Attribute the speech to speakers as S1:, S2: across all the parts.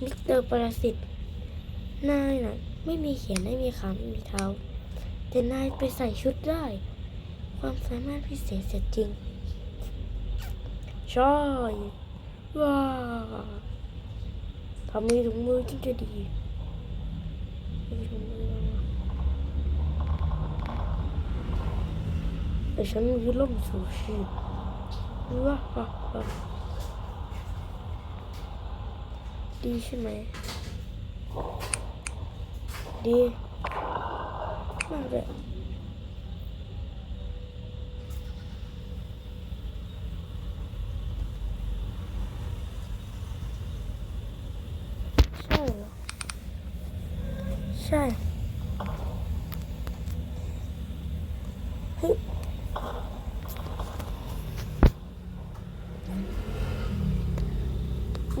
S1: มิสเตอร์ปรสิตนายน่ะ ไม่มีแขนไม่มีขาไม่มีเท้า แต่นายไปใส่ชุดได้ ความสามารถพิเศษเสียจริงใช่ว้าทำมีถุงมือที่จะดีมีถุงมือแล้วนะแต่ฉันมีล่มสูชีพว้าว ดีใช่ไหม ดีมากเลยใช่เหรอ ใช่เฮ้ย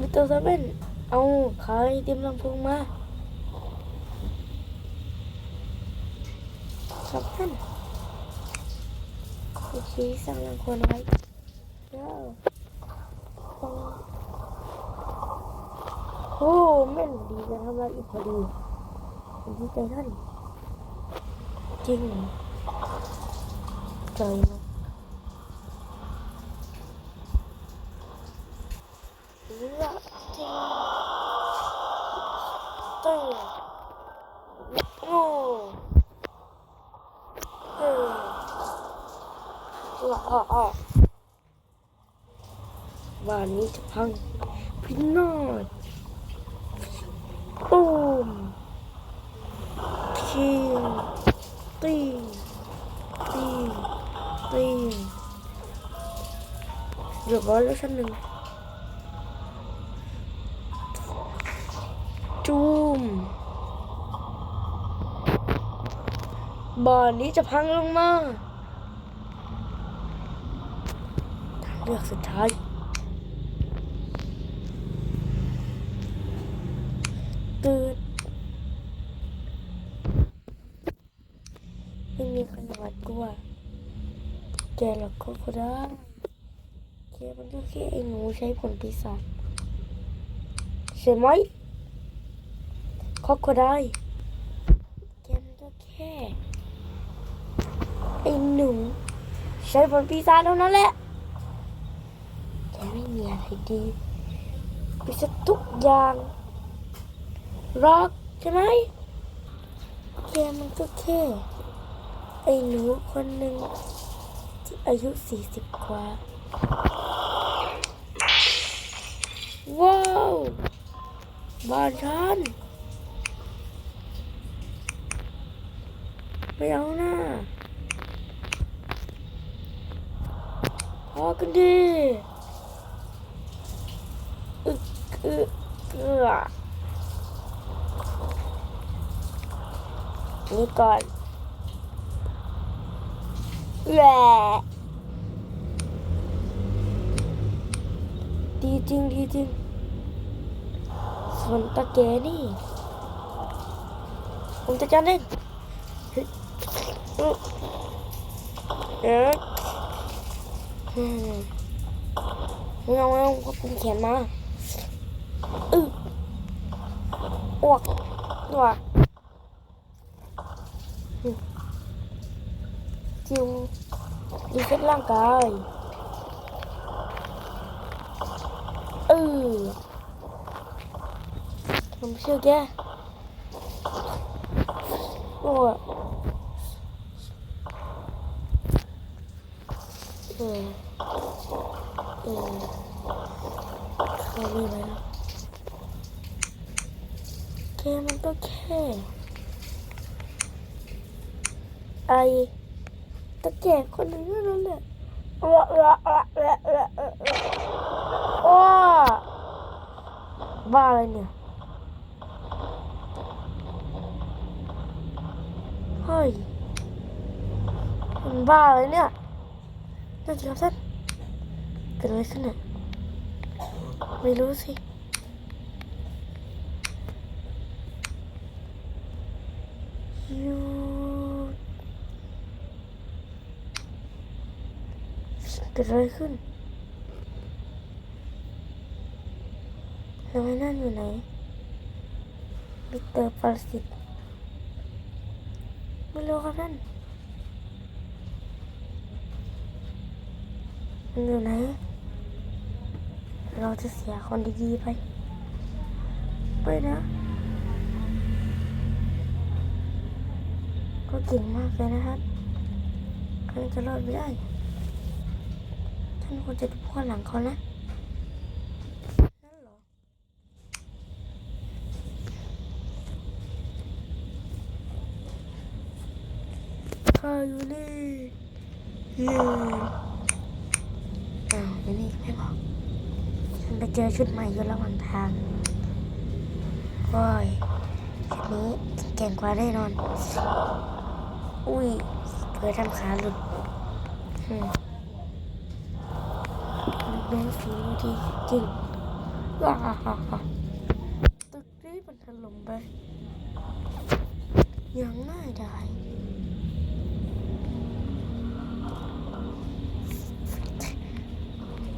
S1: มิสเตอร์เซเว่น เอาขายเตรียมลำโพงมาครับท่านโอเคสั่งรางควรไว้แล้วฟังโอ้แม่นดีจะทำอะไรอีกพอดีดีใจท่านจริงเหรอใจเนอะเลือกจริงตึ้งโอ้ เออว่าอะอะ บ้านนี้จะพังพินาศตูมชิงตีตีตีเรียบร้อยแล้วชั้นหนึ่งจูมบ้านนี้จะพังลงมาทาง เลือกสุดท้ายเกิดไม่มีใครหวาดกลัวแกหรอกก็ก็ได้แกมันก็แค่ไอ้หนูใช้ผลปีศาจใช่ไหมก็ก็ได้แกมันก็แค่ไอ้หนูใช้ผลปีศาจเท่านั้นแหละ ไม่มีอะไรดีปีศาจทุกอย่างรักใช่ไหมแกมันก็แค่ไอ้หนูคนหนึ่งที่อายุสี่สิบกว่า ว้าวบ้านฉันไม่เอาหน้าพอกันดี อึกอึกเกือนี่ก่อนแหละดีจริงดีจริงส่วนตะแกนี่ผมจะจัดเล่นเฮ้ยอึ๊ะเอ๊ะอืมไม่เอาไม่เอาก็ปุ่มแขนมา อึอ้วกตัวอืมจิวดีเซ็ตร่างกายเออผมเชื่อแกโอ้ยเออ เออเขามีไหมล่ะแค่มัน ก็แค่ไอตะแก่คนนึงเท่านั้นแหละว้าว้าว้าว้าว้าว้าบ้าอะไรเนี่ยเฮ้ยมันบ้าอะไรเนี่ยนั่นสิครับท่านเกิดอะไรขึ้นเนี่ยไม่รู้สิ หยุดเกิด อะไรขึ้นแล้วไอ้นั่นอยู่ไหนมิสเตอร์ปรสิตไม่รู้ครับนั่นมันอยู่ไหน เราจะเสียคนดีๆไป ไปนะ ก็เก่งมากเลยนะครับใครจะรอดไม่ได้ ท่านควรจะดูข้างหลังเขานะนั่นเหรอข้าอยู่นี่เย้อ้าวอยู่นี่ไม่บอกฉันไปเจอชุดใหม่อยู่ระหว่างทางโอ้ยชุดนี้เก่งกว่าแน่นอน อุ้ยเผื่อทำขาหลุดอืม ลูกน้องฝีมือดีจริงว้าตึกนี้มันถล่มไป ยังไม่ได้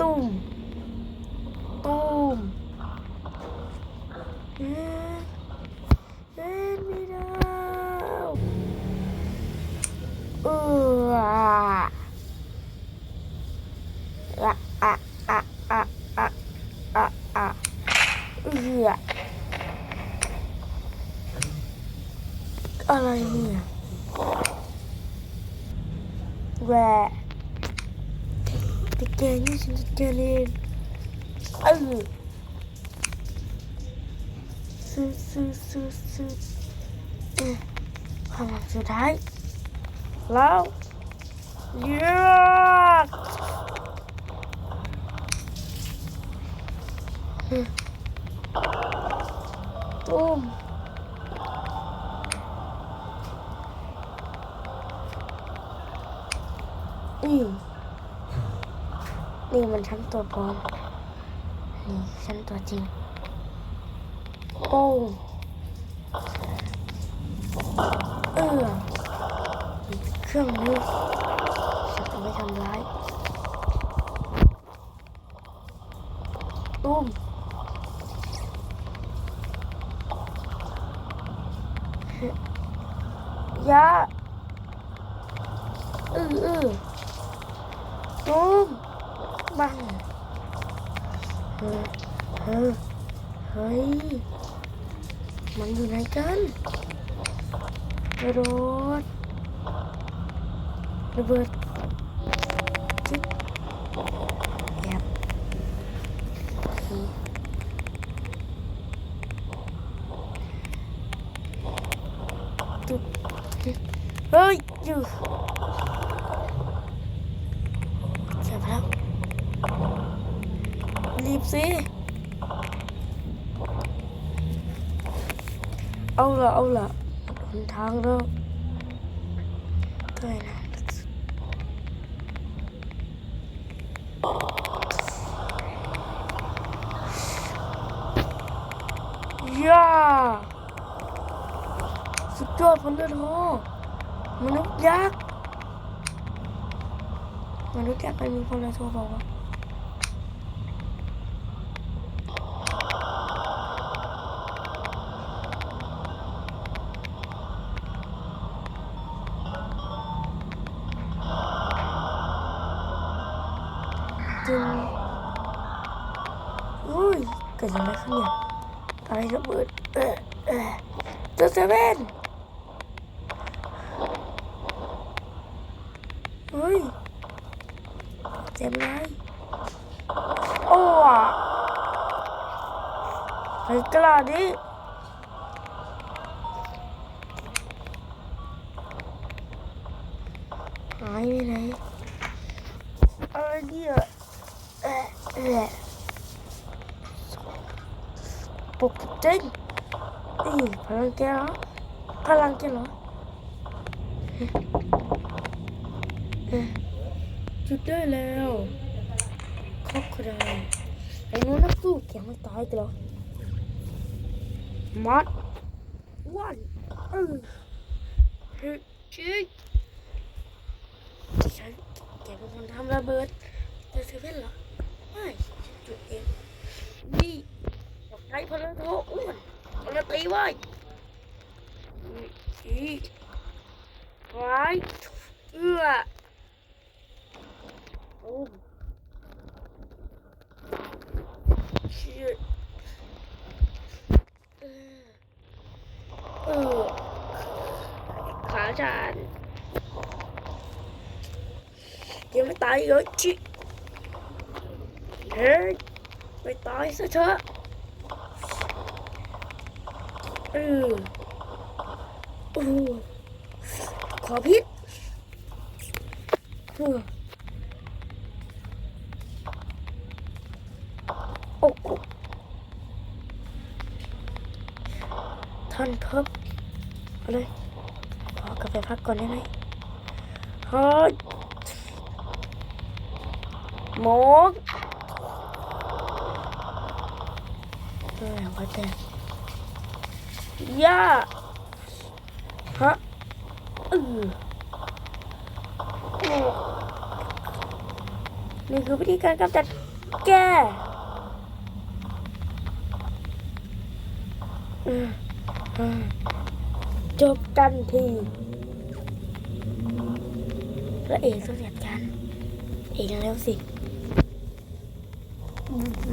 S1: ตุ้ม ตุ้มเอ๊ะเล่นไม่ได้เอออะอะอะอะอะอะอะเอือ อะไรเนี่ยแหวะแต่แกนี่ฉันจะเจอเล่นเออซื้อซื้อซื้อซื้อเออความหวังสุดท้ายแล้วเยือกอืมตุ้ม อืมนี่มันทั้งตัวปลอม นี่ฉันตัวจริง โอ้เออเครื่องมือฉันจะไม่ทำร้ายตุ้มยาเออเออ ตุ้มบังเฮ้เฮ้ยเฮ้ย มันอยู่ไหนกันกระโดดระเบิดจิ๊บแอบตุ๊บเฮ้ยอยู่เจ็บแล้ว รี บสิ เอาละเอาละหนทางแล้วด้วยนะย่าสุดยอดพันเดอร์ทอมนุษย์ยักษ์มนุษย์ยักษ์ไปมีพลโทบอกว่า จึงอุ้ยเกิดอะไรขึ้นเนี่ยอะไรระเบิดเออเออ เจอเซเว่นเฮ้ยเจ็บไรโอ้อะไอ้กล้าดิหายไปไหน อะไรเนี่ยเอะเอะปกจริงอีพลัง แกเหรอพลังแกเหรอเอ๊ะเอ๊ะจุดได้แล้วครอบครัวไอ้นู้นนักสู้แกไม่ตายกันหรอมัดวันเออเฮ้ยชิฉันแกเป็นคนทำระเบิดแต่เซเว่นเหรอไม่ฉันจุดเองนี่โอเคพลังโทอ้วนพลังตีไว้ อีไว้เอื้อโอ้เชี่ยเออเออขาจานยังไม่ตายเหรอชิเฮ้ยไปตายซะเถอะเออ อ้ขอพิษโอ้โหท่านครับเอาเลยขอกลับไปพักก่อนได้ไหมฮ้ยหมกเออว่าแต่ย่า นี่คือวิธีการกำจัดแกจบกันทีพระเอกต้องจัดการเองแล้วสิ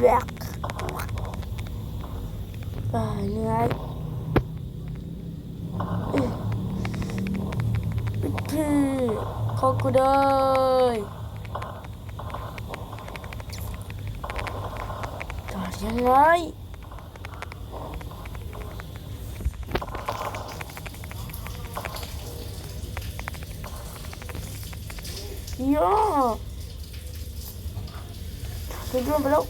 S1: แบกเหนื่อือคือขอกูเลยต่อยังไงย่อไปด้วนไปแล้ว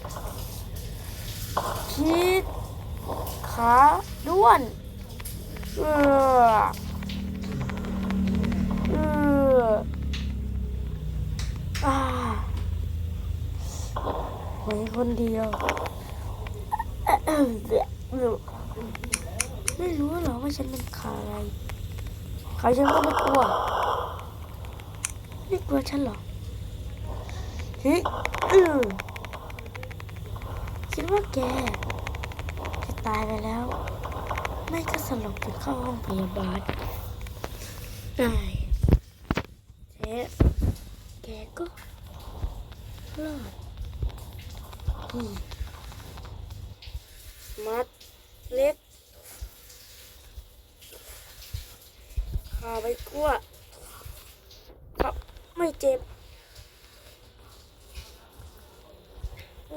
S1: คิดขาด้วนเออ่า ไว้คนเดียว ไม่รู้หรอว่าฉันเป็นใครใครฉันก็ไม่กลัวไม่กลัวฉันหรอเฮ้ยคิดว่าแกจะตายไปแล้ว ไม่ก็สลบหรือเข้าห้องพยาบาลได้เจ๊แกก็รอด มัดเล็กขาไปกลัวครับไม่เจ็บ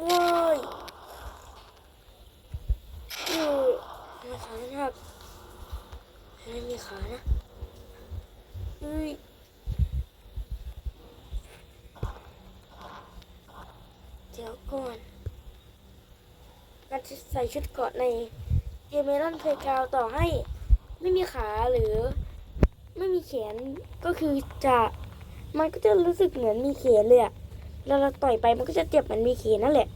S1: ว้ายเออม่ขาไม่หักไม่มีขานะเฮ้ยเดี๋ยวก่อนการจะ ใส่ชุดเกาะในเกมเมลอนเพลกาวต่อให้ไม่มีขาหรือ ไม่มีแขนก็คือจะมันก็จะรู้สึกเหมือนมีแขนเลยอะแล้วเราต่อยไปมันก็จะเจ็บเหมือนมีแขนนั่นแหละ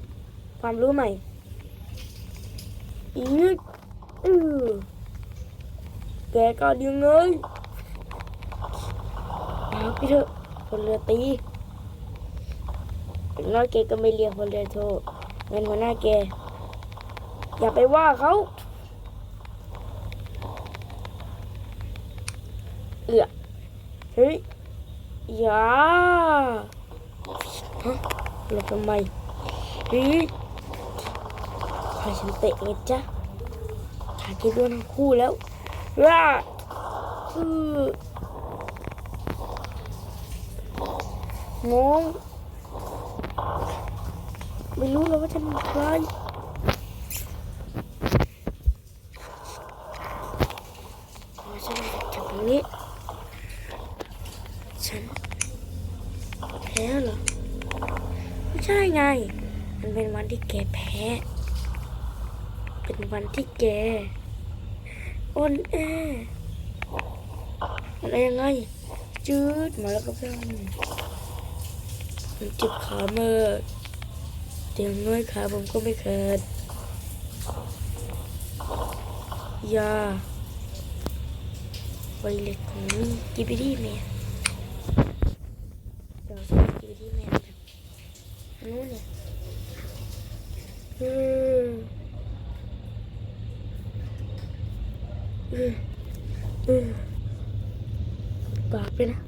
S1: ความรู้ใหม่อีกอือแกก็ดึงเลยเอาพี่เถอะคนเรือตีอย่างน้อยแกก็ไม่เรียกคนเรือโทงั้นหัวหน้าแก อย่าไปว่าเขาเอือเฮ้ยอย่าฮะหลบทำไมเฮ้ยใครฉันเตะไงจ๊ะขาเกด้วยทั้งคู่แล้วว้าอืองงไม่รู้เลยว่าฉันเป็นใคร พอฉันจากตรงนี้ ฉันแพ้เหรอ ไม่ใช่ไง มันเป็นวันที่แกแพ้ เป็นวันที่แกอ่อนแออ่อนแอยังไง จืดมาแล้วก็เพื่อนมันจ็บขาเมื่อเตียงน้อยขาผมก็ไม่เกิดยาไวเล็ตของกิบิดี้แมนเดี๋ยวใช้กิบิดี้แมนแบบอันนู้นเนี่ยอืม เออเออปากไปนะ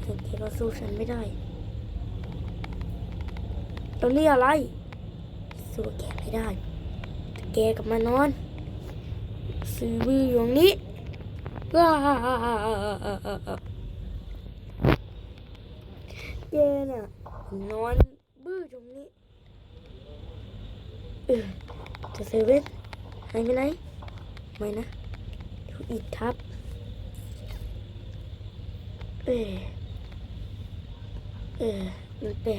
S1: แต่แกก็สู้ฉัน ไม่ได้ตอนนี้อะไร สู้แกไม่ได้ แกกลับมานอน ซื้อมืออยู่ตรงนี้แกน่ะนอนบื้อตรงนี้เออจะเซเว่นหายไปไหนไม่นะถูกอีกทับเออ เออมันแปล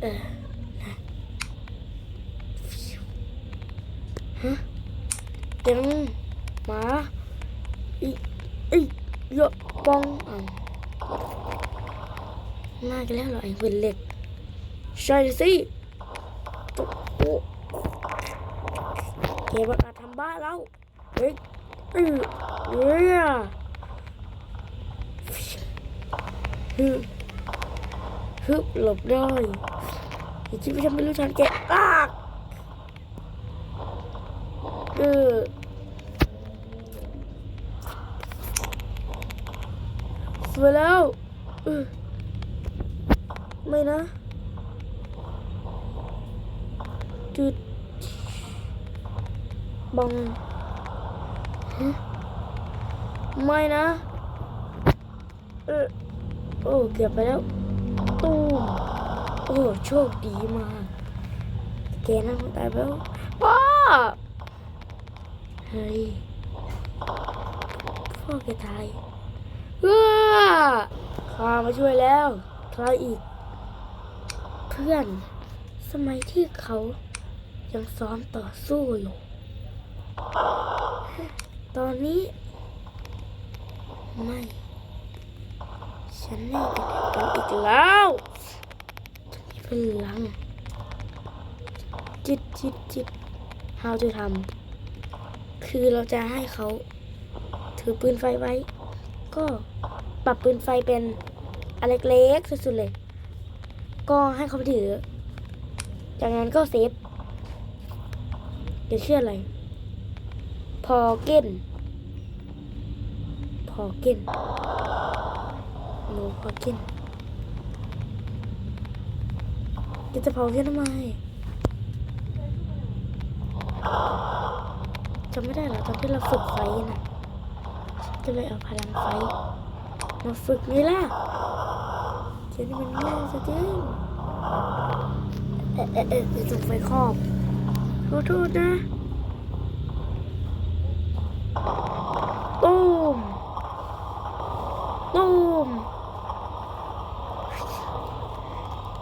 S1: เออนะฮะจังหมาอีอีเยอปองอะมากันแล้วเหรอไอ้หุ่นเหล็กใช่สิตุ๊โอ้แกมันมาทำบ้าเราเฮ้ยเออเฮ้ยอะ ฮึฮึหลบได้อย่าคิดว่าฉันไม่รู้ทันแกอากเออสวยแล้วไม่นะจุดบังไม่นะเออ โอ้เกือบไปแล้วตู้โอ้โชคดีมากแกนั่งตายไปแล้วพ่อเฮ้ยพ่อแกตายว้าข้ามาช่วยแล้วใครอีก เพื่อน สมัยที่เขายังซ้อมต่อสู้อยู่ ตอนนี้ ไม่ ฉันไม่เป็นกันอีกแล้วฉันมีพลังจิตจิตจิต how จะทำคือเราจะให้เขาถือปืนไฟไว้ ก็ปรับปืนไฟเป็นอันเล็กสุดๆเลย ก็ให้เขาไปถือ จากนั้นก็เซฟจะเชื่ออะไร พอเก้นพอเก้น พอเก้นแกจะเผาเก้นทำไมจำไม่ได้หรอตอนที่เราฝึกไฟน่ะจะเลยเอาพลังไฟมาฝึกนี่ล่ะเจนี่มันง่ายซะจริงเอ๊ะเอ๊ะเอ๊ะจุดไฟครอบขอโทษนะตูมตูม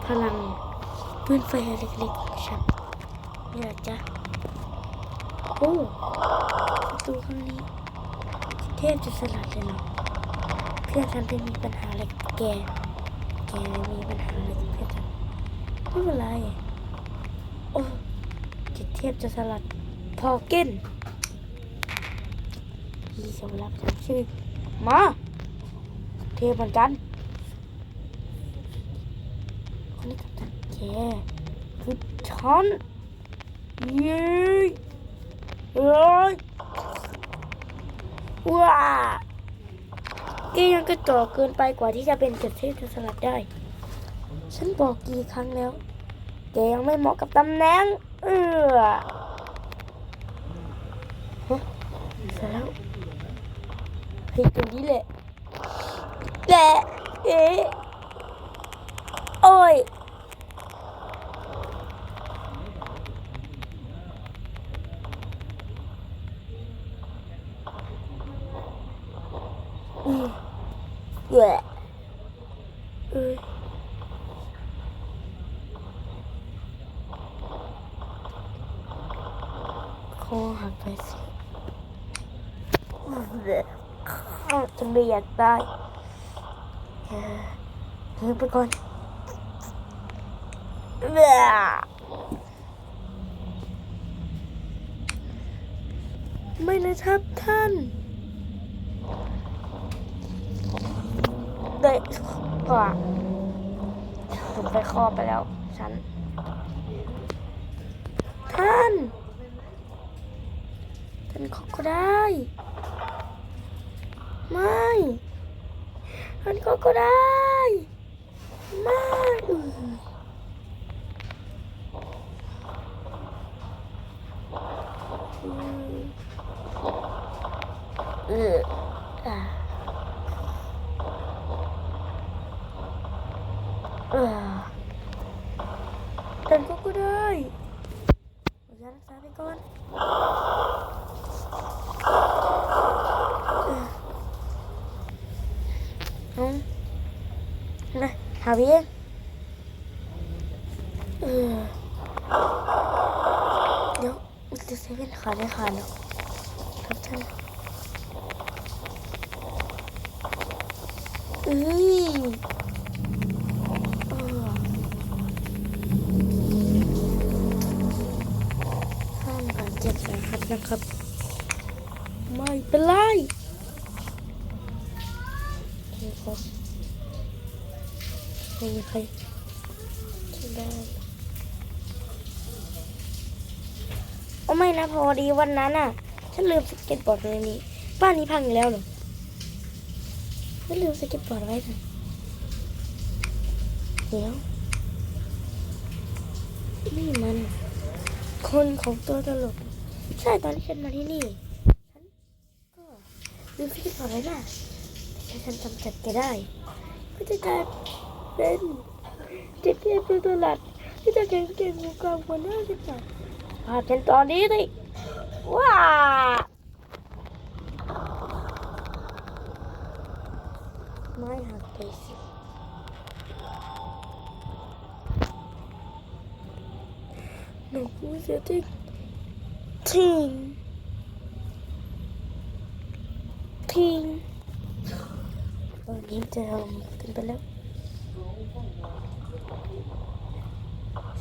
S1: พ ลังปืนไฟเล็กๆของฉันนี่แหละจ้ะโอ้ประตูข้างนี้เทพจะสลัดเลยเนาะเพื่อนฉันไปมีปัญหาอะไรกับแก แกมีปัญหาอะไรกับเพื่อนฉันไม่เป็นไรโอ้จิตเทียบจะสลัดพอเก้นพี่จะรับจำชื่อมาเทพเหมือนกันนี้กับตันแก คือฉันเย้เอ้ยว้าแกยังกระจอกเกินไปกว่าที่จะเป็นเจ็ดเทพจะสลัดได้ ฉันบอกกี่ครั้งแล้ว แกยังไม่เหมาะกับตำแหน่ง เออฮะเสร็จแล้วเฮ้ยตรงนี้แหละแหละเอ๊โอ้ย อืมแหละเอ้ย คอหักไปสิข้าจะไม่ อยากตายเออไปก่อนเบ้อไม่นะครับท่านได้กว่าทนไฟครอบไปแล้ว ฉัน ท่าน ท่านขอก็ได้ ไม่ท่านก็ก็ได้ ไม่เอออะเออท่านขอก็ได้ขอรักษาไปก่อน เอานะหา พี่เดี๋ยวมิสเตอร์เซเว่นขาได้ขาเนาะ พอดีวันนั้นอะ ฉันลืมสเก็ตบอร์ดไว้ในนี้ บ้านนี้พังอีกแล้วเหรอฉันลืมสเก็ตบอร์ดไว้ค่ะเดี๋ยวนี่มัน คนของตัวตลก ใช่ตอนที่ฉันมาที่นี่ ฉันก็ลืมสเก็ตบอร์ดไว้นะแต่ฉันจำจัดแกได้ ก็จะกลายเป็นเด็กเที่เป็นตลาดที่จะเก่งเก่งวงการคนหน้าสิบบาทพาเป็นตอนนี้สิ เสียจริงทิ้งทิ้งตอนนี้จะเอาขึ้นไปแล้ว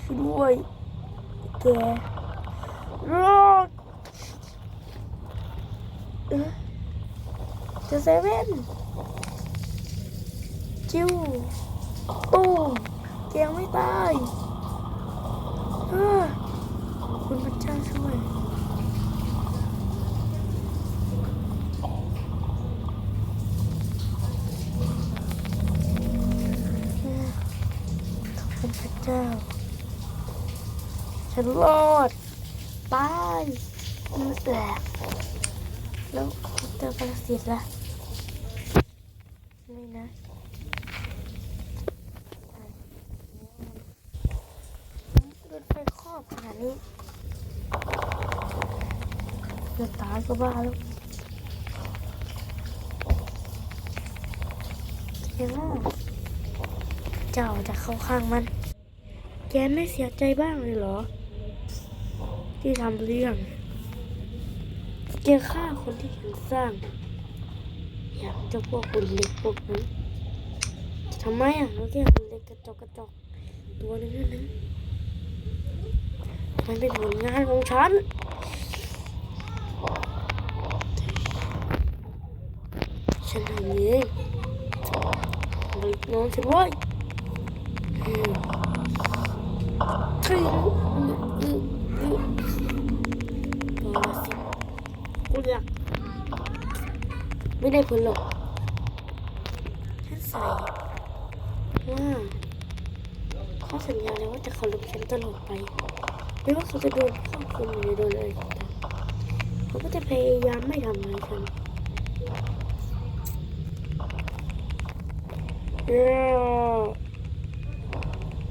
S1: ช่วยด้วยแกรอด เอ๊ะเจะเซเว่นจิ้วโอ้แกยังไม่ตายคุณพระเจ้าช่วยขอบคุณพระเจ้า ฉันรอดตายมือแตก เจอปรสิตละไม่นะรถไฟครอบขนาดนี้จะตายก็บ้าแล้วเจ้าเจ้าจะเข้าข้างมัน แกไม่เสียใจบ้างเลยเหรอ ที่ทำเรื่อง แกฆ่าคนที่ฉันสร้าง อยากจะพวกคุณเล็กพวกนั้นทำไมอะเราแค่คนเล็กกระจกกระจกตัวนึงนั่นนะมันเป็นผลงานของฉันฉันทำเองบริน้องฉันไว้อืม ถึงตัวสิกูอยาก ไม่ได้ผลหรอกฉันใส่ว่าเขาสัญญาแล้วว่าจะเคารพฉันตลอดไป ไม่ว่าเขาจะโดนข้อคุมหรือโดนอะไรก็ตามเขาก็จะพยายามไม่ทำร้ายฉันเออ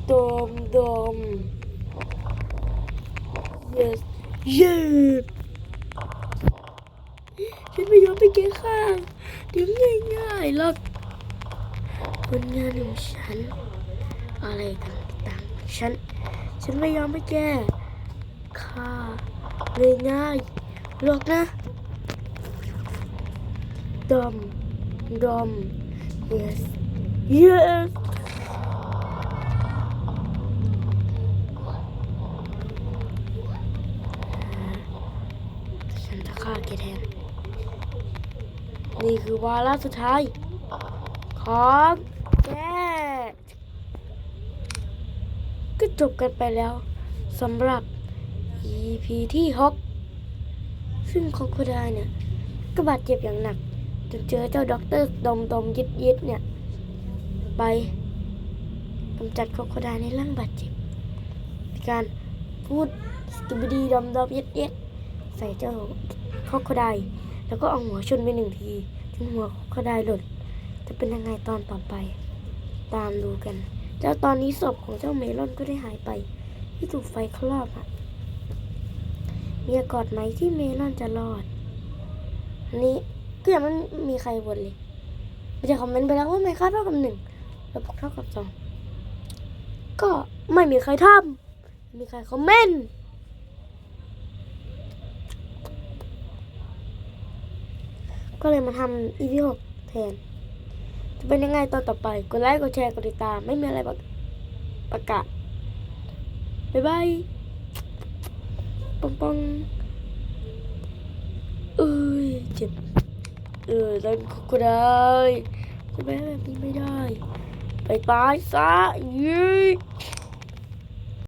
S1: ดมดม yes yes ฉันไม่ยอมไปเกยข้างเดี๋ยวง่ายๆหรอกผลงานของฉัน อะไรต่างๆฉัน ฉันไม่ยอมไปแก้ค่าเลยง่ายหรอกนะ ดอม ดอม yes yes วาระสุดท้าย ของแกก็จบกันไปแล้วสำหรับ EP ที่6ซึ่งโคโคไดเนี่ย ก็บาดเจ็บอย่างหนัก จนเจอเจ้าด็อกเตอร์ดมดมยิดยิดเนี่ย ไปกำจัดโคโคไดในร่างบาดเจ็บ การพูดสกิบดีดมดมยิดยิดใส่เจ้าโคโคไดแล้วก็เอาหัวชนไปหนึ่งที จนหัวโคโคได้หล่นจะเป็นยังไงตอนต่อไป ตามดูกัน เจ้าตอนนี้ศพของเจ้าเมลอนก็ได้หายไป ที่ถูกไฟคลอกอะมีโอกาสไหมที่เมลอนจะรอดอันนี้ก็ยังไม่มีใครบนเลยมันจะคอมเมนต์ไปแล้วว่าไม่ค่าเท่ากับหนึ่งแล้วบอกเท่ากับสองก็ไม่มีใครทำมีใครคอมเมนต์ ก็เลยมาทำอีพีหกแทน จะเป็นยังไงตอนต่อไป กดไลค์กดแชร์กดติดตาม ไม่มีอะไรประประกาศ บ๊ายบายปองปองเอ้ยเจ็บ เออเล่นก็ได้จะไปแบบนี้ไม่ได้ ไปตายซะยี่